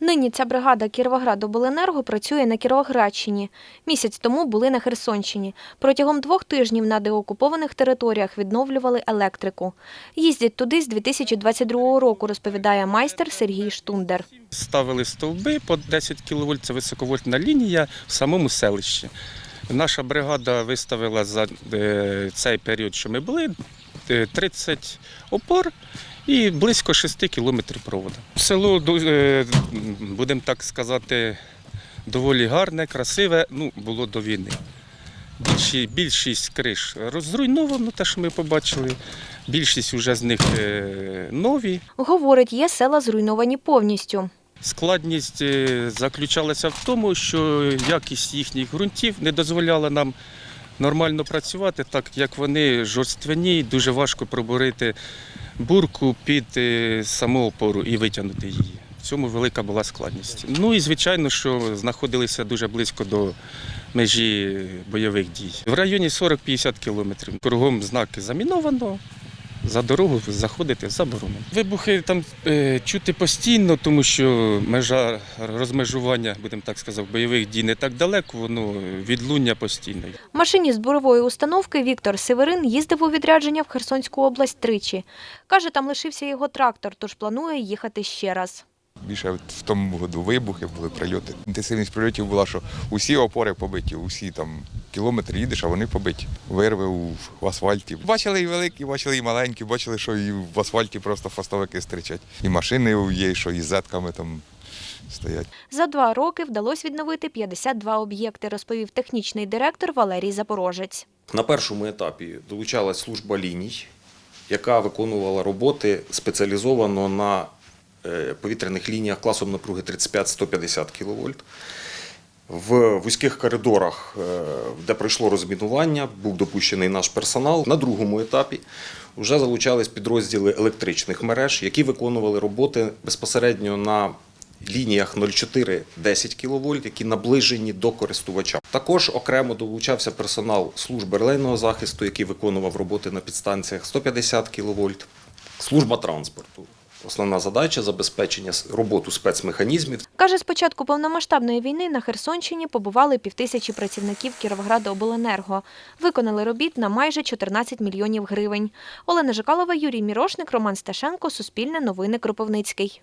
Нині ця бригада Кіровоградобленерго працює на Кіровоградщині. Місяць тому були на Херсонщині. Протягом двох тижнів на деокупованих територіях відновлювали електрику. Їздять туди з 2022 року, розповідає майстер Сергій Штундер. Ставили стовби по 10 кВт, це високовольтна лінія в самому селищі. Наша бригада виставила за е, цей період, що ми були, 30 опор і близько 6 кілометрів проводу. Село, е, будемо так сказати, доволі гарне, красиве, ну, було до війни. Більші, більшість криш розруйновано, те, що ми побачили. Більшість вже з них е, нові. Говорить, є села зруйновані повністю. Складність е, заключалася в тому, що якість їхніх ґрунтів не дозволяла нам нормально працювати, так як вони жорстверні, дуже важко пробурити бурку під е, саму опору і витягнути її. В цьому велика була складність. Ну і звичайно, що знаходилися дуже близько до межі бойових дій. В районі 40-50 кілометрів. Кругом знаки заміновано. За дорогу заходити заборонено. Вибухи там е, чути постійно, тому що межа розмежування, будемо так сказати, бойових дій не так далеко, воно відлуння постійно. Машиніст бурової установки Віктор Северин їздив у відрядження в Херсонську область тричі. Каже, там лишився його трактор, тож планує їхати ще раз. Більше в тому году вибухи були прильоти. Інтенсивність прильотів була, що усі опори побиті, усі там кілометри їдеш, а вони побиті. Вирви у, в асфальті. Бачили і великі, бачили і маленькі, бачили, що і в асфальті просто фастовики стричать. І машини є, що і з зетками там стоять. За два роки вдалося відновити 52 об'єкти, розповів технічний директор Валерій Запорожець. На першому етапі долучалась служба ліній, яка виконувала роботи спеціалізовано на е, повітряних лініях класом напруги 35-150 кВт. В вузьких коридорах, е, де пройшло розмінування, був допущений наш персонал. На другому етапі вже залучались підрозділи електричних мереж, які виконували роботи безпосередньо на лініях 0,4-10 кВт, які наближені до користувача. Також окремо долучався персонал служби релейного захисту, який виконував роботи на підстанціях 150 кВт. Служба транспорту. Основна задача забезпечення роботу спецмеханізмів Каже, з початку повномасштабної війни на Херсонщині побували півтисячі працівників Кіровоградобленерго. Виконали робіт на майже 14 мільйонів гривень. Олена Жикалова, Юрій Мірошник, Роман Сташенко, Суспільне новини Кропивницький.